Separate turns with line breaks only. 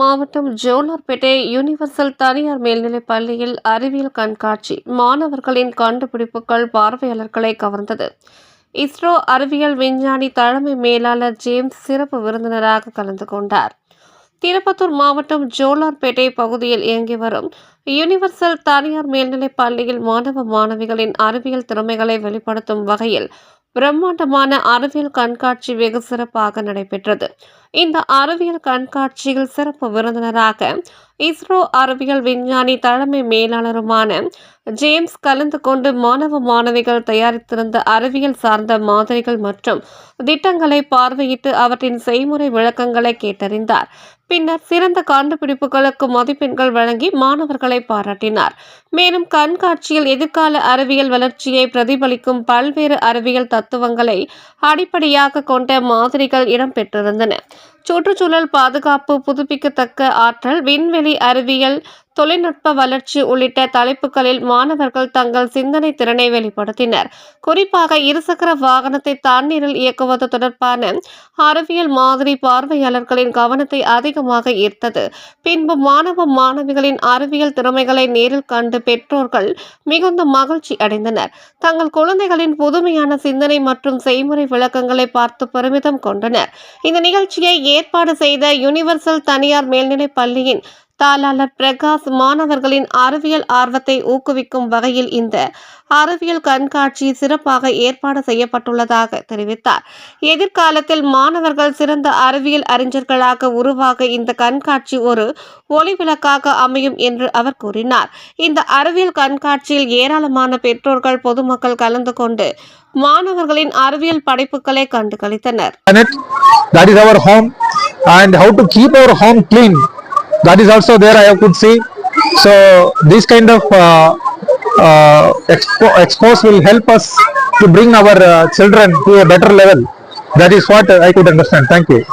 மாவட்டம் ஜோலார்பேட்டை யூனிவர்சல் தனியார் மேல்நிலைப் பள்ளியில் அறிவியல் கண்காட்சி. மாணவர்களின் கண்டுபிடிப்புகள் பார்வையாளர்களை கவர்ந்தது. இஸ்ரோ அறிவியல் விஞ்ஞானி தலைமை மேலாளர் ஜேம்ஸ் சிறப்பு விருந்தினராக கலந்து கொண்டார். திருப்பத்தூர் மாவட்டம் ஜோலார்பேட்டை பகுதியில் இயங்கி வரும் யூனிவர்சல் தனியார் மேல்நிலைப் பள்ளியில் மாணவ மாணவிகளின் அறிவியல் திறமைகளை வெளிப்படுத்தும் வகையில் பிரம்மாண்டமான அறிவியல் கண்காட்சி வெகு சிறப்பாக நடைபெற்றது. இந்த அறிவியல் கண்காட்சியில் சிறப்பு விருந்தினராக இஸ்ரோ அறிவியல் விஞ்ஞானி தலைமை மேலாளருமான ஜேம்ஸ் கலந்து கொண்டு மாணவ மாணவிகள் தயாரித்திருந்த அறிவியல் சார்ந்த மாதிரிகள் மற்றும் திட்டங்களை பார்வையிட்டு அவற்றின் செய்முறை விளக்கங்களை கேட்டறிந்தார். பின்னர் சிறந்த கண்டுபிடிப்புகளுக்கு மதிப்பெண்கள் வழங்கி மாணவர்களை பாராட்டினார். மேலும் கண்காட்சியில் எதிர்கால அறிவியல் வளர்ச்சியை பிரதிபலிக்கும் பல்வேறு அறிவியல் தத்துவங்களை அடிப்படையாக கொண்ட மாதிரிகள் இடம்பெற்றிருந்தன. சுற்றுச்சூழல் பாதுகாப்பு புதுப்பிக்கத்தக்க ஆற்றல் விண்வெளி அறிவியல் தொழில்நுட்ப வளர்ச்சி உள்ளிட்ட தலைப்புகளில் மாணவர்கள் தங்கள் சிந்தனை திறனை வெளிப்படுத்தினர். குறிப்பாக இருசக்கர வாகனத்தை தண்ணீரில் இயக்குவது தொடர்பான அறிவியல் மாதிரி பார்வையாளர்களின் கவனத்தை அதிகமாக ஈர்த்தது. பின்பு மாணவ மாணவிகளின் அறிவியல் திறமைகளை நேரில் கண்டு பெற்றோர்கள் மிகுந்த மகிழ்ச்சி அடைந்தனர். தங்கள் குழந்தைகளின் புதுமையான சிந்தனை மற்றும் செய்முறை விளக்கங்களை பார்த்து பெருமிதம் கொண்டனர். இந்த நிகழ்ச்சியை ஏற்பாடு செய்த யுனிவர்சல் தனியார் மேல்நிலைப் பள்ளியின் தாளாளர் பிரகாஷ் மாணவர்களின் அறிவியல் ஆர்வத்தை ஊக்குவிக்கும் வகையில் இந்த அறிவியல் கண்காட்சி சிறப்பாக ஏற்பாடு செய்யப்பட்டுள்ளதாக தெரிவித்தார். எதிர்காலத்தில் மாணவர்கள் சிறந்த அறிவியல் அறிஞர்களாக உருவாக இந்த கண்காட்சி ஒரு ஒளிவிளக்காக அமையும் என்று அவர் கூறினார். இந்த அறிவியல் கண்காட்சியில் ஏராளமான பெற்றோர்கள் பொதுமக்கள் கலந்து கொண்டு மாணவர்களின் அறிவியல் படைப்புகளை கண்டு களித்தனர்
that is our home and how to keep our home clean. That is also there i could see. So this kind of uh, uh, expo- expose will help us to bring our uh, children to a better level. That is what i could understand. Thank you